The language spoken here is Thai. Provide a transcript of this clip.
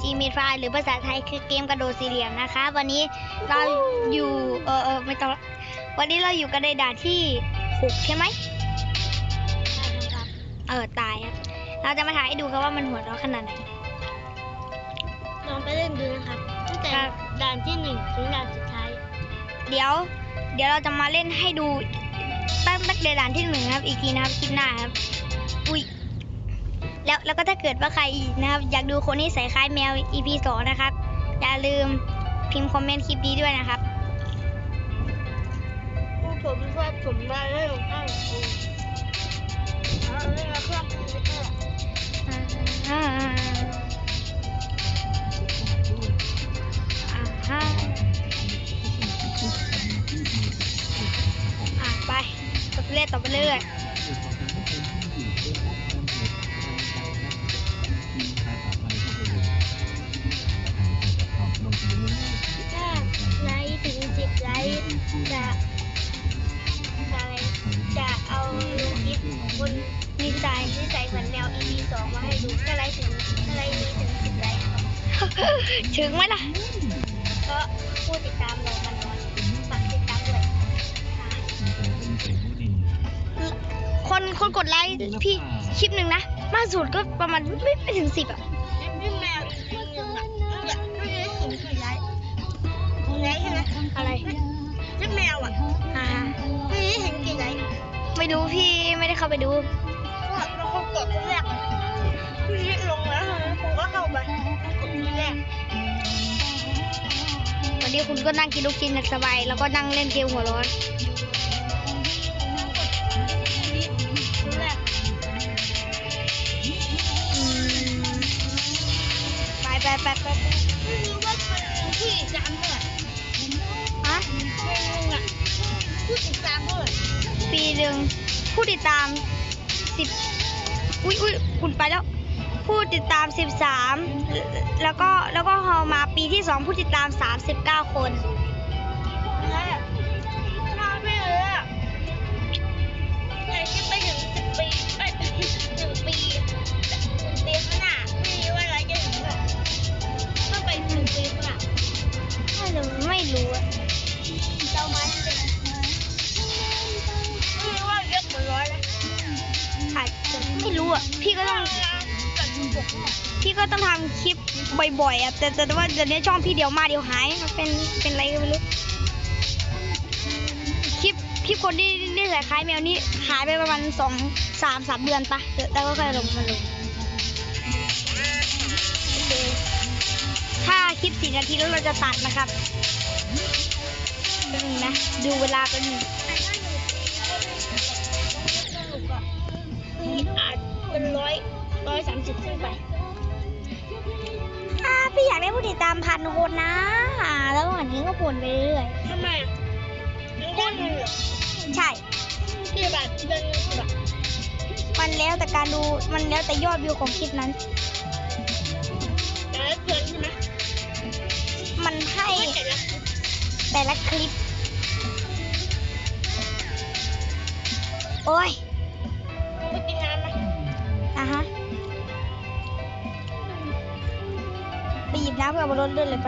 G m e t r i หรือภาษาไทยคือเกมกระโดดสี่เหลี่ยมนะคะ วันนี้เราอยู่เออเออไม่ต้องละวันนี้เราอยู่กันในด่านที่หกใช่ไหมเออตายครับเราจะมาถ่ายให้ดูครับว่ามันหัวเราะขนาดไหนลองไปเล่นดูนะครับตั้งแต่ครับด่านที่หนึ่งถึงด่านสุดท้าย เดี๋ยว เดี๋ยวเราจะมาเล่นให้ดูตั้งตั้งแต่ด่านที่หนึ่งนะครับ อีกทีนะครับคลิปหน้าครับอุ้ย แล้วแล้วก็ถ้าเกิดว่าใครนะครับ อยากดูคนที่ใส่คล้ายแมว EP สองนะครับ อย่าลืมพิมพ์คอมเมนต์คลิปนี้ด้วยนะครับผมว่าผมมาเล่นข้างเองเอาเล่นเครื่องคอมพิวเตอร์อ่าอ่าอ่าอ่าไปต่อไปเรื่อยต่อไปเรื่อย ถึงไหมล่ะเพราะผู้ติดตามเรามันน้อยฝากติดตามด้วยค่ะคนคนกดไลค์พี่คลิปหนึ่งนะ มากสุดก็ประมาณไม่ไม่ถึงสิบอะนี่แมวอีกทีหนึงอะเนี่ยไม่ได้เห็นกี่ไลค์ไลค์ใช่ไหมอะไรนี่แมวอะอ่าไม่ได้เห็นกี่ไลค์ไม่รู้พี่ไม่ได้เข้าไปดู วันนี้คุณก็นั่งกินลูกชิ้นอย่างสบาย แล้วก็นั่งเล่นเกมหัวร้อนคนแรกอืมไปไปไปไปไปไม่รู้ว่าเป็นผู้ติดตามเท่าไหร่ฮะเป็นนึงอะผู้ติดตามเท่าไหร่ปีหนึ่งผู้ติดตามสิบอุ้ยอุ้ยคุณไปแล้ว ผู้ติดตามสิบสามแล้วก็แล้วก็พอมาปีที่สองผู้ติดตามสามสิบเก้าคนไม่เลยอะไหนคิดไปถึงปีเอ้ยหนึ่งปีหนึ่งปีขนาไม่รู้ว่าอะไรจะถึงเท่าไหร่ต้องไปถึงปีขนาไม่รู้ไม่รู้อะเจ้าไม้เป็นไม่รู้ว่าเยอะเหมือนร้อยนะอาจจะไม่รู้อะพี่ก็ต้องจัดบกเนี่ย พี่ก็ต้องทำคลิปบ่อยๆอะแต่แต่ว่าเดี๋ยวนี้ช่องพี่เดี๋ยวมาเดี๋ยวหายเป็นเป็นอะไรก็ไม่รู้คลิปคลิปคนที่ที่ใส่คล้ายแมวนี่หายไปประมาณสองสามสามเดือนปะแล้วก็ค่อยลงมาลงถ้าคลิปสี่นาทีแล้วเราจะตัดนะครับนึงนะดูเวลากันงแต่ถ้าหนึ่งนี่อาจเป็นร้อย ร้อยสามสิบขึ้นไปอ่าพี่อยากได้ผู้ติดตามพันคนนะอ่าแล้วอันนี้ก็ผลไปเรื่อยทำไมอะมันได้เงินเหรอๆใช่ กี่บาทเดือนละกี่บาทมันแล้วแต่การดูมันแล้วแต่ยอดวิวของคลิปนั้น แต่ละเดือนใช่ไหมมันให้ไม่แต่ละแต่ละคลิป โอ้ย ไปกินน้ำไหมอะฮะ ไปหยิบน้ำกับบนรถด้วเลยไป